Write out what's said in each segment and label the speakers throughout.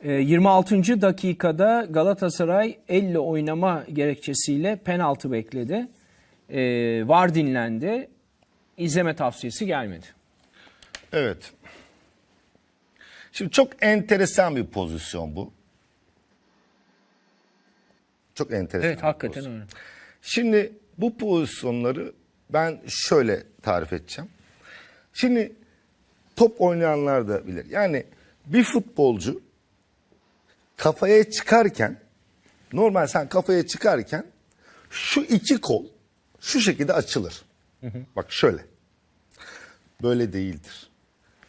Speaker 1: Ee, 26. dakikada Galatasaray elle oynama gerekçesiyle penaltı bekledi. Ee, var dinlendi. İzleme tavsiyesi gelmedi.
Speaker 2: Evet. Şimdi çok enteresan bir pozisyon bu. Çok enteresan.
Speaker 1: Evet hakikaten
Speaker 2: pozisyon.
Speaker 1: öyle.
Speaker 2: Şimdi bu pozisyonları ben şöyle tarif edeceğim. Şimdi top oynayanlar da bilir. Yani bir futbolcu kafaya çıkarken normal sen kafaya çıkarken şu iki kol şu şekilde açılır. Bak şöyle. Böyle değildir.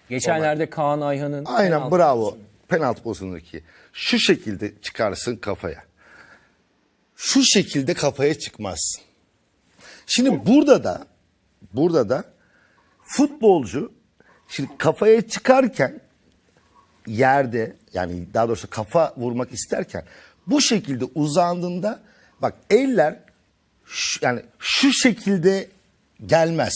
Speaker 1: Geçenlerde Kaan Ayhan'ın
Speaker 2: Aynen
Speaker 1: penaltı
Speaker 2: bravo. Penaltı pozisyonundaki. Şu şekilde çıkarsın kafaya. Şu şekilde kafaya çıkmazsın. Şimdi burada da burada da futbolcu şimdi kafaya çıkarken yerde yani daha doğrusu kafa vurmak isterken bu şekilde uzandığında bak eller şu- yani şu şekilde gelmez.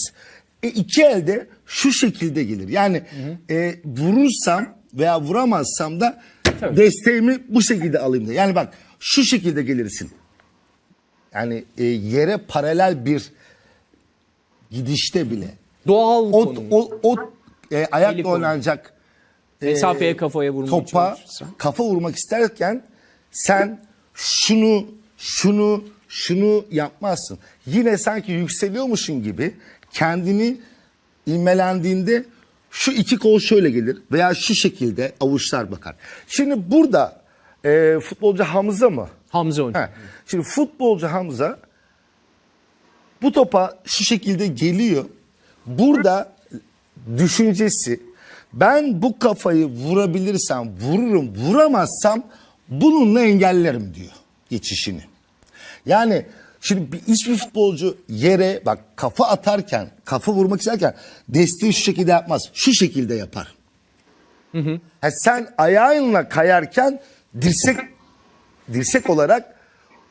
Speaker 2: E, iki elde şu şekilde gelir. Yani e, vurursam veya vuramazsam da desteğimi bu şekilde alayım diye. Yani bak şu şekilde gelirsin. Yani e, yere paralel bir gidişte bile.
Speaker 1: Doğal
Speaker 2: O,
Speaker 1: konum.
Speaker 2: o, o e, ayakla
Speaker 1: Eli konu.
Speaker 2: oynanacak e,
Speaker 1: Mesafeye kafaya vurmaya
Speaker 2: topa kafa vurmak isterken sen şunu şunu şunu yapmazsın. Yine sanki yükseliyormuşsun gibi kendini ilmelendiğinde şu iki kol şöyle gelir veya şu şekilde avuçlar bakar. Şimdi burada e, futbolcu Hamza mı?
Speaker 1: Hamza Hoca.
Speaker 2: He. Şimdi futbolcu Hamza bu topa şu şekilde geliyor. Burada düşüncesi ben bu kafayı vurabilirsem vururum, vuramazsam bununla engellerim diyor geçişini. Yani şimdi bir, hiçbir futbolcu yere bak kafa atarken, kafa vurmak isterken desteği şu şekilde yapmaz. Şu şekilde yapar. Ha, sen ayağınla kayarken dirsek dirsek olarak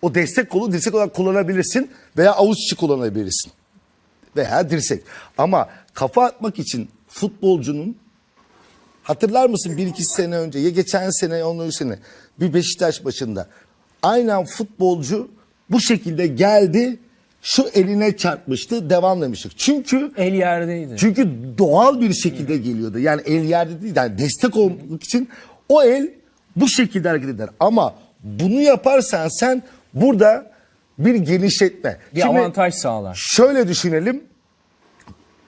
Speaker 2: o destek kolu dirsek olarak kullanabilirsin veya avuç içi kullanabilirsin. Veya dirsek. Ama kafa atmak için futbolcunun hatırlar mısın bir iki sene önce ya geçen sene önceki sene bir Beşiktaş başında aynen futbolcu bu şekilde geldi şu eline çarpmıştı devam demiştik. Çünkü
Speaker 1: El yerdeydi.
Speaker 2: çünkü doğal bir şekilde geliyordu. Yani el yerde değil. Yani destek olmak için o el bu şekilde hareket eder. Ama bunu yaparsan sen burada bir genişletme.
Speaker 1: bir
Speaker 2: Şimdi
Speaker 1: avantaj sağlar.
Speaker 2: Şöyle düşünelim.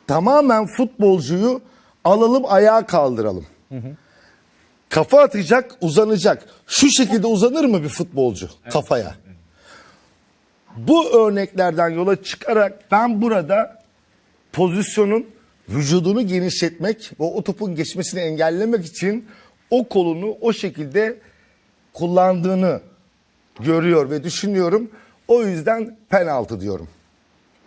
Speaker 2: Tamamen futbolcuyu alalım ayağa kaldıralım. Kafa atacak, uzanacak. Şu şekilde uzanır mı bir futbolcu kafaya? Bu örneklerden yola çıkarak ben burada pozisyonun vücudunu genişletmek ve o topun geçmesini engellemek için o kolunu o şekilde kullandığını görüyor ve düşünüyorum. O yüzden penaltı diyorum.